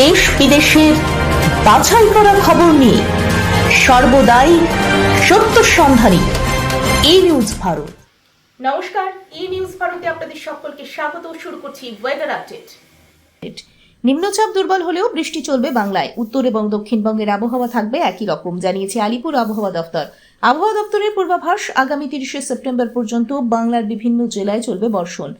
দেশ বিদেশের বাছাই করা খবর নিয়ে সর্বদাই সত্য সন্ধানী এই নিউজ ভারত। নমস্কার ই নিউজ ভারতে আপনাদের সকলকে স্বাগত। শুরু করছি ওয়েদার আপডেট নিম্নচাপ দুর্বল হলেও বৃষ্টি চলবে বাংলায়। উত্তর এবং দক্ষিণবঙ্গের আবহাওয়া থাকবে একই রকম জানিয়েছে আলিপুর আবহাওয়া দপ্তর আবহাওয়া দপ্তরের পূর্বাভাস আগামী তিরিশে সেপ্টেম্বর পর্যন্ত বাংলার বিভিন্ন জেলায় চলবে বর্ষণ।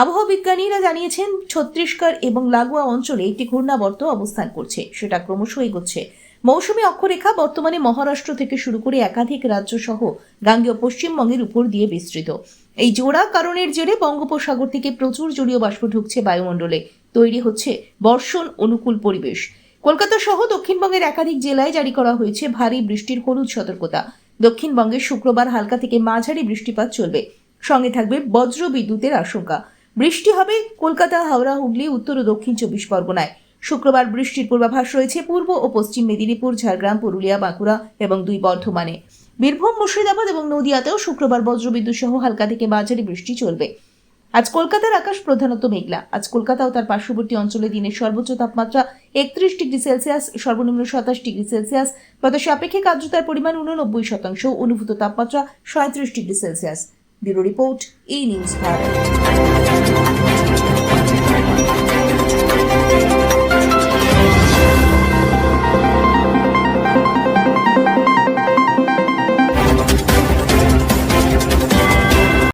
আবহাওয়া বিজ্ঞানীরা জানিয়েছেন, ছত্তিশগড় এবং লাগোয়া অঞ্চলে একটি ঘূর্ণাবর্ত অবস্থান করছে। সেটা ক্রমশ এগোচ্ছে। মৌসুমী অক্ষরেখা বর্তমানে মহারাষ্ট্র থেকে শুরু করে একাধিক রাজ্য সহ গাঙ্গেয় পশ্চিমবঙ্গের উপর দিয়ে বিস্তৃত। এই জোড়া কারণের জেরে বঙ্গোপসাগর থেকে প্রচুর জলীয় বাষ্প ঢুকছে বায়ুমণ্ডলে। তৈরি হচ্ছে বর্ষণ অনুকূল পরিবেশ। কলকাতা সহ দক্ষিণবঙ্গের একাধিক জেলায় জারি করা হয়েছে ভারী বৃষ্টির হলুদ সতর্কতা। দক্ষিণবঙ্গে শুক্রবার হালকা থেকে মাঝারি বৃষ্টিপাত চলবে। সঙ্গে থাকবে বজ্র বিদ্যুতের আশঙ্কা। বৃষ্টি হবে, কলকাতা, হাওড়া, হুগলি, উত্তর ও দক্ষিণ চব্বিশ পরগনায়। শুক্রবার বৃষ্টির পূর্বাভাস রয়েছে পূর্ব ও পশ্চিম মেদিনীপুর, ঝাড়গ্রাম, পুরুলিয়া, বাঁকুড়া এবং দুই বর্ধমানে। বীরভূম, মুর্শিদাবাদ এবং নদিয়াতেও শুক্রবার বজ্রবিদ্যুৎ সহ হালকা থেকে মাঝারি বৃষ্টি চলবে। আজ কলকাতার আকাশ প্রধানত মেঘলা। আজ কলকাতা ও তার পার্শ্ববর্তী অঞ্চলে দিনের সর্বোচ্চ তাপমাত্রা একত্রিশ ডিগ্রি সেলসিয়াস, সর্বনিম্ন সাতাশ ডিগ্রি সেলসিয়াস। বাতাসে আপেক্ষিক আর্দ্রতার পরিমাণ উননব্বই শতাংশ। অনুভূত তাপমাত্রা সাঁত্রিশ ডিগ্রি সেলসিয়াস। ব্যুরো রিপোর্ট এই নিউজ ভারত